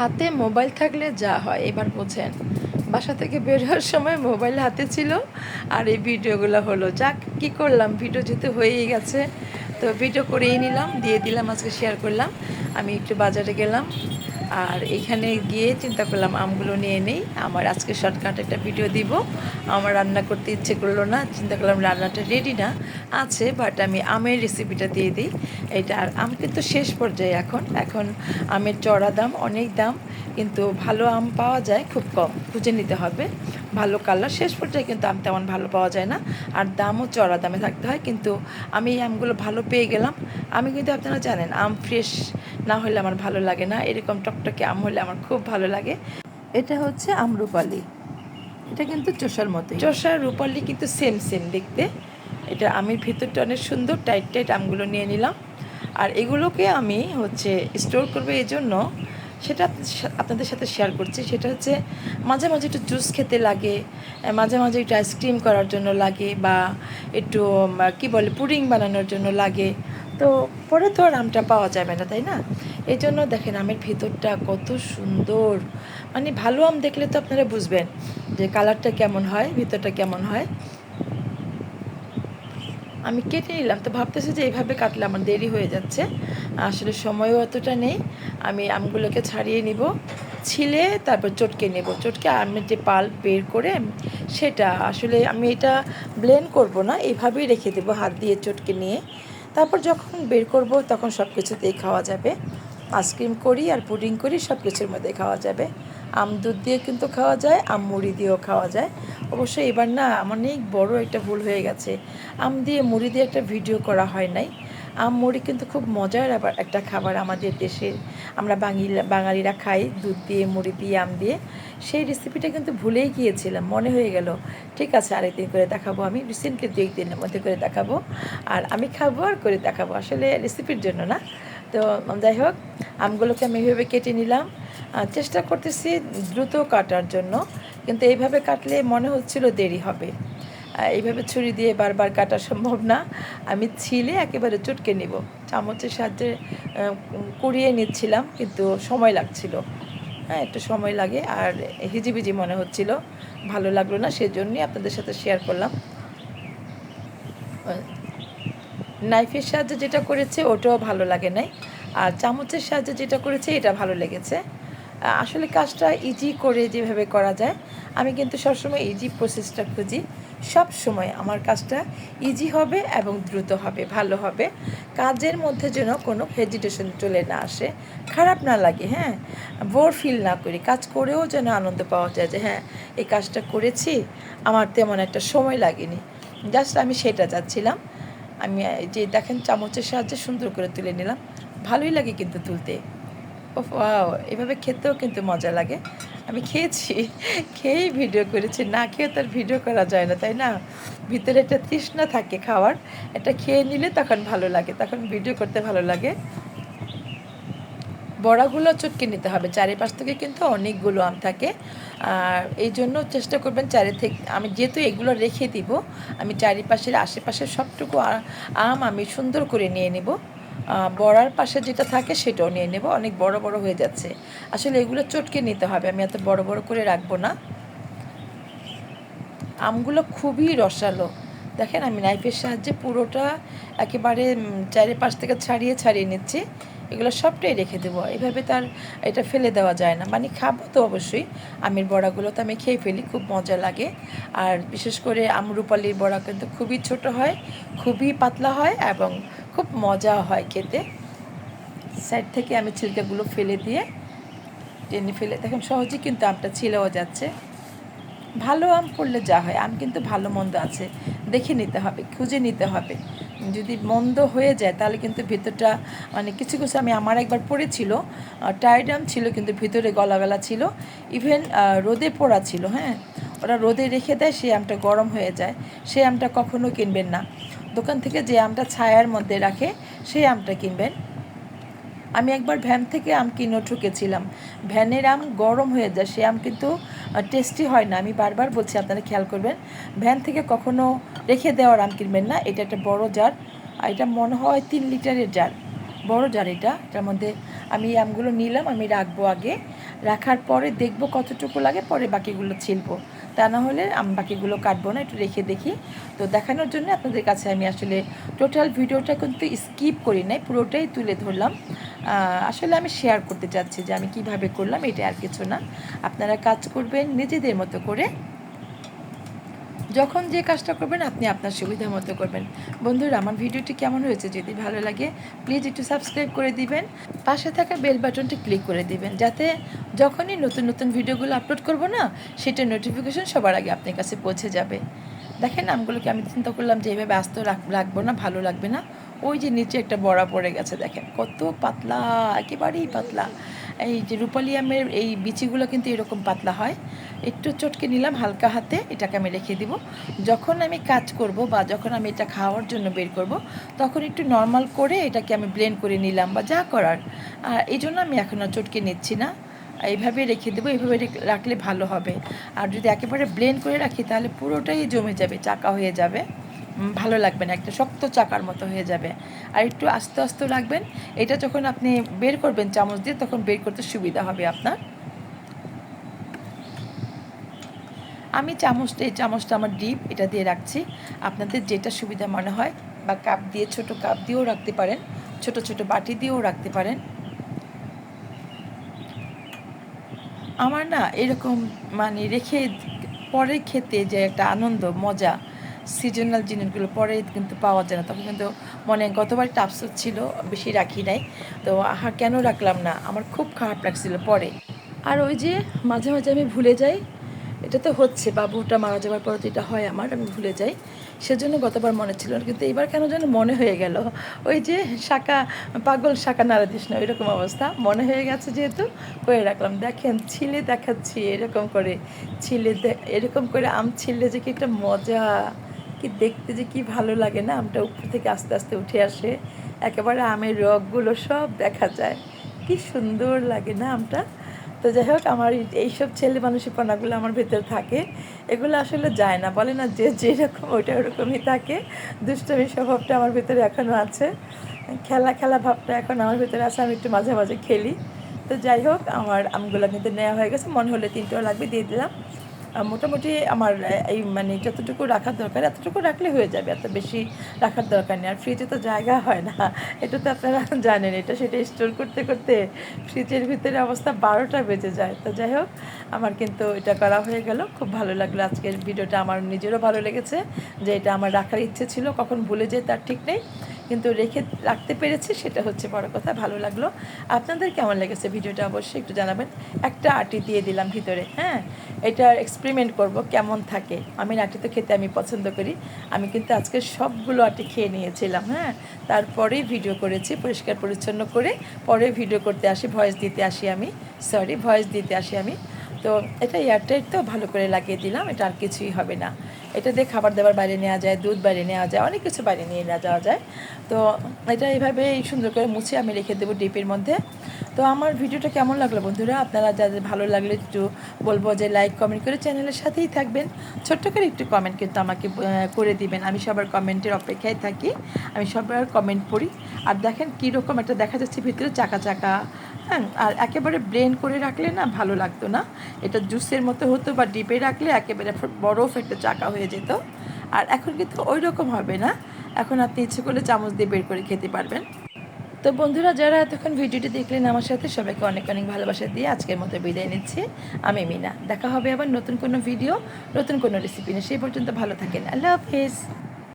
হাতে মোবাইল থাকলে যা হয়, এবার বোঝেন। বাসা থেকে বের হওয়ার সময় মোবাইল হাতে ছিল, আর এই ভিডিওগুলো হলো। যাক, কি করলাম? ভিডিও যেহেতু হয়েই গেছে, তো ভিডিও করেই নিলাম, দিয়ে দিলাম, আজকে শেয়ার করলাম। আমি একটু বাজারে গেলাম, আর এখানে গিয়ে চিন্তা করলাম, আমগুলো নিয়ে নেই। আমার আজকে শর্টকাট একটা ভিডিও দিব। আমার রান্না করতে ইচ্ছে করল না, চিন্তা করলাম রান্নাটা রেডি না আছে বাট আমি আমের রেসিপিটা দিয়ে দিই। এটা আর আম কিন্তু শেষ পর্যায়ে এখন। এখন আমের চড়া দাম অনেক দাম, কিন্তু ভালো আম পাওয়া যায় খুব কম খুঁজে নিতে হবে। ভালো কালার, শেষ পর্যায়ে কিন্তু আম তেমন ভালো পাওয়া যায় না। আর দামও চড়া দামে থাকতে হয়, কিন্তু আমি এই আমগুলো ভালো পেয়ে গেলাম। আমি কিন্তু আপনারা জানেন, আম ফ্রেশ না হলে আমার ভালো লাগে না। এরকম টকটকে আম হলে আমার খুব ভালো লাগে। এটা হচ্ছে আমরুপালি এটা কিন্তু চোষার মতো চোষার রূপালি কিন্তু সেম সেম দেখতে। এটা আমের ভিতরটা অনেক সুন্দর টাইট টাইট আমগুলো নিয়ে নিলাম। আর এগুলোকে আমি হচ্ছে স্টোর করব এই জন্য সেটা আপনাদের সাথে শেয়ার করছি। সেটা হচ্ছে মাঝে মাঝে একটু জুস খেতে লাগে মাঝে মাঝে একটু আইসক্রিম করার জন্য লাগে বা একটু কি বলে পুডিং বানানোর জন্য লাগে। তো পরে তো আর আমটা পাওয়া যাবে না, তাই না? এই জন্য দেখেন আমের ভিতরটা কত সুন্দর। মানে ভালো আম দেখলে তো আপনারা বুঝবেন যে কালারটা কেমন হয়, ভিতরটা কেমন হয়। আমি কেটে নিলাম। তো ভাবতেছি যে এইভাবে কাটলে আমার দেরি হয়ে যাচ্ছে। আসলে সময়ও অতটা নেই। আমি আমগুলোকে ছাড়িয়ে নিব, ছিলে তারপর চটকে নেব। চটকে আমের যে পাল্প বের করে সেটা, আসলে আমি এটা ব্লেন্ড করব না, এইভাবেই রেখে দেবো হাত দিয়ে চটকে নিয়ে। তারপর যখন বের করব তখন সব কিছুতেই খাওয়া যাবে। আইসক্রিম করি আর পুডিং করি সব কিছুর মধ্যে খাওয়া যাবে। আম দুধ দিয়ে কিন্তু খাওয়া যায়, আম মুড়ি দিয়েও খাওয়া যায়। অবশ্যই এবার না অনেক বড় একটা ভুল হয়ে গেছে। আম দিয়ে মুড়ি দিয়ে একটা ভিডিও করা হয় নাই। আম মুড়ি কিন্তু খুব মজার আবার একটা খাবার আমাদের দেশের আমরা বাঙিলা, বাঙালিরা খাই দুধ দিয়ে, মুড়ি দিয়ে, আম দিয়ে। সেই রেসিপিটা কিন্তু ভুলেই গিয়েছিলাম, মনে হয়ে গেল, ঠিক আছে, আরেকদিন করে দেখাবো আমি রিসেন্টলি দু একদিনের মধ্যে করে দেখাবো। আর আমি খাব আর করে দেখাবো। আসলে রেসিপির জন্য না। তো যাই হোক, আমগুলোকে আমি এভাবে কেটে নিলাম। চেষ্টা করতেছি দ্রুত কাটার জন্য, কিন্তু এইভাবে কাটলে মনে হচ্ছিল দেরি হবে। এইভাবে ছুরি দিয়ে বারবার কাটা সম্ভব না। আমি ছিলে একেবারে চটকে নিব। চামচের সাহায্যে কুড়িয়ে নিচ্ছিলাম, কিন্তু সময় লাগছিল। হ্যাঁ একটু সময় লাগে, আর হিজিবিজি মনে হচ্ছিল। ভালো লাগল না, সেজন্যই আপনাদের সাথে শেয়ার করলাম। নাইফের সাহায্যে যেটা করেছে, ওটাও ভালো লাগে নাই। আর চামচের সাহায্যে যেটা করেছে, এটা ভালো লেগেছে। আসলে কাজটা ইজি করে যেভাবে করা যায়, আমি কিন্তু সবসময় ইজি প্রসেসটা খুঁজি। সব সময় আমার কাজটা ইজি হবে এবং দ্রুত হবে, ভালো হবে। কাজের মধ্যে যেন কোনো হেজিটেশন চলে না আসে, খারাপ না লাগে হ্যাঁ? বোর ফিল না করি, কাজ করেও যেন আনন্দ পাওয়া যায় যে হ্যাঁ এই কাজটা করেছি, আমার তেমন একটা সময় লাগেনি। জাস্ট আমি সেটা চাচ্ছিলাম, আমি যে দেখেন চামচের সাহায্যে সুন্দর করে তুলে নিলাম, ভালোই লাগে কিন্তু তুলতে। ও এভাবে খেতেও কিন্তু মজা লাগে। আমি খেয়েছি, খেয়েই ভিডিও করেছি, না খেয়ে তার ভিডিও করা যায় না, তাই না? ভিতরে একটা তৃষ্ণা থাকে খাওয়ার, এটা খেয়ে নিলে তখন ভালো লাগে, তখন ভিডিও করতে ভালো লাগে। বড়াগুলো চটকে নিতে হবে, চারিপাশ থেকে কিন্তু অনেকগুলো আম থাকে। আর এই জন্য চেষ্টা করবেন চারি থেকে, আমি যেহেতু এগুলো রেখে দিব, আমি চারিপাশের আশেপাশের সবটুকু আম আমি সুন্দর করে নিয়ে নেব। বড়ার পাশে যেটা থাকে সেটাও নিয়ে নেব। অনেক বড় বড় হয়ে যাচ্ছে। আসলে এগুলো চটকে নিতে হবে। আমি এত বড় বড় করে রাখব না। আমগুলো খুবই রসালো। দেখেন, আমি নাইফের সাহায্যে পুরোটা একেবারে চারিপাশ থেকে ছাড়িয়ে ছাড়িয়ে নিচ্ছি। এগুলো সবটাই রেখে দেবো। এভাবে তার এটা ফেলে দেওয়া যায় না। মানে খাব তো অবশ্যই। আমের বড়াগুলো তো আমি খেয়ে ফেলি, খুব মজা লাগে। আর বিশেষ করে আমরুপালির বড়া কিন্তু খুবই ছোট হয়, খুবই পাতলা হয় এবং খুব মজা হয় খেতে। সাইড থেকে আমি ছিলকাগুলো ফেলে দিয়ে টেনে ফেলে, দেখেন সহজেই কিন্তু আমটা ছিলেও যাচ্ছে। ভালো আম পড়লে যা হয়, আম কিন্তু ভালো মন্দ আছে, দেখে নিতে হবে, খুঁজে নিতে হবে। যদি মন্দ হয়ে যায়, তাহলে কিন্তু ভেতরটা মানে কিছু কিছু আমি, আমার একবার পড়েছিল টায়ার্ড আম ছিল কিন্তু ভিতরে গলা গলা ছিল ইভেন রোদে পোড়া ছিল হ্যাঁ? ওরা রোদে রেখে দেয়, সেই আমটা গরম হয়ে যায়, সেই আমটা কখনো কিনবেন না। দোকান থেকে যে আমটা ছায়ার মধ্যে রাখে, সেই আমটা কিনবেন। আমি একবার ভ্যান থেকে আম কিনে ঠুকেছিলাম। ভ্যানের আম গরম হয়ে যায়, সে আম কিন্তু টেস্টি হয় না। আমি বারবার বলছি, আপনারা খেয়াল করবেন, ভ্যান থেকে কখনো রেখে দেওয়ার আম কিনবেন না। এটা একটা বড় জার, আর এটা মনে হয় তিন লিটারের জার। বড় জার এটা, এটার মধ্যে আমি আমগুলো নিলাম, আমি রাখব আগে। রাখার পরে দেখব কতটুকু লাগে, পরে বাকিগুলো ছিলবো। তা না হলে আমি বাকিগুলো কাটবো না, একটু রেখে দেখি। তো দেখানোর জন্য আপনাদের কাছে আমি আসলে টোটাল ভিডিওটা কিন্তু স্কিপ করি নাই, পুরোটাই তুলে ধরলাম। আসলে আমি শেয়ার করতে চাচ্ছি যে আমি কীভাবে করলাম, এটা আর কিছু না। আপনারা কাজ করবেন নিজেদের মতো করে। যখন যে কাজটা করবেন, আপনি আপনার সুবিধা মতো করবেন। বন্ধুরা, আমার ভিডিওটি কেমন হয়েছে যদি ভালো লাগে প্লিজ একটু সাবস্ক্রাইব করে দিবেন। পাশে থাকা বেল বাটনটি ক্লিক করে দিবেন, যাতে যখনই নতুন নতুন ভিডিওগুলো আপলোড করব না সেটার নোটিফিকেশন সবার আগে আপনার কাছে পৌঁছে যাবে। দেখেন, আমগুলোকে আমি চিন্তা করলাম যে এইভাবে আস্ত রাখ রাখব না, ভালো লাগবে না। ওই যে নিচে একটা বড়া পড়ে গেছে, দেখেন। কত পাতলা, একেবারেই পাতলা। এই যে রূপালি আমের এই বিচিগুলো কিন্তু এরকম পাতলা হয়। একটু চটকে নিলাম হালকা হাতে, এটাকে আমি রেখে দিব। যখন আমি কাজ করব বা যখন আমি এটা খাওয়ার জন্য বের করব, তখন একটু নর্মাল করে এটাকে আমি ব্লেন্ড করে নিলাম বা যা করার। আর এই জন্য আমি এখন আর চটকে নিচ্ছি না। এইভাবে রেখে দেবো এইভাবে রেখে- রাখলে ভালো হবে। আর যদি একেবারে ব্লেন্ড করে রাখি, তাহলে পুরোটাই জমে যাবে, চাকা হয়ে যাবে। ভালো লাগবে না, একটা শক্ত চাকার মতো হয়ে যাবে। আর একটু আস্তে আস্তে রাখবেন, এটা যখন আপনি বের করবেন চামচ দিয়ে, তখন বের করতে সুবিধা হবে আপনার। আমি চামচটা এই চামচটা আমার ডিপ, এটা দিয়ে রাখছি। আপনাদের যেটা সুবিধা মনে হয়, বা কাপ দিয়ে, ছোট কাপ দিয়েও রাখতে পারেন, ছোট ছোট বাটি দিয়েও রাখতে পারেন। আমার না এরকম মানে রেখে পরে খেতে যে একটা আনন্দ, মজা সিজনাল জিনিসগুলো পরে কিন্তু পাওয়া যায় না। তখন কিন্তু মনে গতবার একটা ছিল, বেশি রাখি নাই। তো আহা, কেন রাখলাম না? আমার খুব খারাপ লাগছিল পরে। আর ওই যে মাঝে মাঝে আমি ভুলে যাই এটা তো হচ্ছে, বাবুটা মারা যাওয়ার পর যেটা হয় আমার, আমি ভুলে যাই। সেজন্য গতবার মনে ছিল না, কিন্তু এবার কেন যেন মনে হয়ে গেল। ওই যে শাখা, পাগল শাখা নাড়া দিস না এরকম অবস্থা। মনে হয়ে গেছে যেহেতু করে রাখলাম, দেখেন, ছিলে দেখাচ্ছি, এরকম করে ছিলে এরকম করে আম ছিলে যে কি একটা মজা, কি দেখতে যে কি ভালো লাগে না, আমটা উপর থেকে আস্তে আস্তে উঠে আসে। একেবারে আমের রগগুলো সব দেখা যায়। কি সুন্দর লাগে না আমটা। তো যাই হোক, আমার এই- এইসব ছেলে মানুষের আমার ভেতরে থাকে। এগুলো আসলে যায় না। বলে না যে যেরকম ওইটা ওরকমই থাকে। দুষ্টমি স্বভাবটা আমার ভেতরে এখনও আছে। খেলা খেলা ভাবটা এখন আমার ভেতরে আছে। আমি একটু মাঝে মাঝে খেলি। তো যাই হোক, আমার আমগুলো কিন্তু নেওয়া হয়ে গেছে। মনে হলে তিনটেও লাগবে, দিয়ে দিলাম। মোটামুটি আমার এই মানে যতটুকু রাখার দরকার, এতটুকু রাখলে হয়ে যাবে, এত বেশি রাখার দরকার নেই। আর ফ্রিজে তো জায়গা হয় না, এটা তো আপনারা জানেন, এটা সেটা স্টোর করতে করতে ফ্রিজের ভিতরে অবস্থা বারোটা বেজে যায়। তো যাই হোক, আমার কিন্তু এটা করা হয়ে গেল, খুব ভালো লাগল আজকের ভিডিওটা, আমার নিজেরও ভালো লেগেছে যে এটা আমার রাখার ইচ্ছে ছিল, কখন ভুলে যায় তার ঠিক নেই। কিন্তু রেখে রাখতে পেরেছি, সেটা হচ্ছে বড় কথা, ভালো লাগল। আপনাদের কেমন লেগেছে ভিডিওটা অবশ্যই একটু জানাবেন। একটা আটি দিয়ে দিলাম ভিতরে হ্যাঁ? এটা এক্সপেরিমেন্ট করব কেমন থাকে। আমি আটি তো খেতে আমি পছন্দ করি। আমি কিন্তু আজকে সবগুলো আটি খেয়ে নিয়েছিলাম হ্যাঁ? তারপরেই ভিডিও করেছি, পরিষ্কার পরিচ্ছন্ন করে। পরে ভিডিও করতে আসি ভয়েস দিতে আসি আমি। সরি ভয়েস দিতে আসি আমি। তো এটা এয়ারটাইট তো ভালো করে লাগিয়ে দিলাম, এটা আর কিছুই হবে না। এটা দিয়ে খাবার দাবার বাইরে নেওয়া যায়, দুধ বাইরে নেওয়া যায়, অনেক কিছু বাইরে নিয়ে নেওয়া যাওয়া যায়। তো এটা এইভাবে সুন্দর করে মুছে আমি রেখে দেবো ডিপের মধ্যে। তো আমার ভিডিওটা কেমন লাগল বন্ধুরা? আপনারা যাদের ভালো লাগলে একটু বলব যে লাইক কমেন্ট করে চ্যানেলের সাথেই থাকবেন। ছোট্ট করে একটু কমেন্ট কিন্তু আমাকে করে দিবেন। আমি সবার কমেন্টের অপেক্ষায় থাকি। আমি সবার কমেন্ট পড়ি। আর দেখেন কীরকম একটা দেখা যাচ্ছে ভিতরে চাকা চাকা। হ্যাঁ আর একেবারে ব্লেন্ড করে রাখলে না ভালো লাগতো না। এটা জুসের মতো হতো বা ডিপে রাখলে একেবারে বরফ একটা চাকা হয়ে যেত। আর এখন কিন্তু ওই রকম হবে না। এখন আপনি ইচ্ছে করলে চামচ দিয়ে বের করে খেতে পারবেন। তো বন্ধুরা, যারা এতক্ষণ ভিডিওটি দেখলেন আমার সাথে, সবাইকে অনেক অনেক ভালোবাসা দিয়ে আজকের মতো বিদায় নিচ্ছি। আমি মিনা। দেখা হবে আবার নতুন কোনো ভিডিও, নতুন কোনো রেসিপি নিয়ে। সেই পর্যন্ত ভালো থাকেন। আল্লাহ হাফিজ।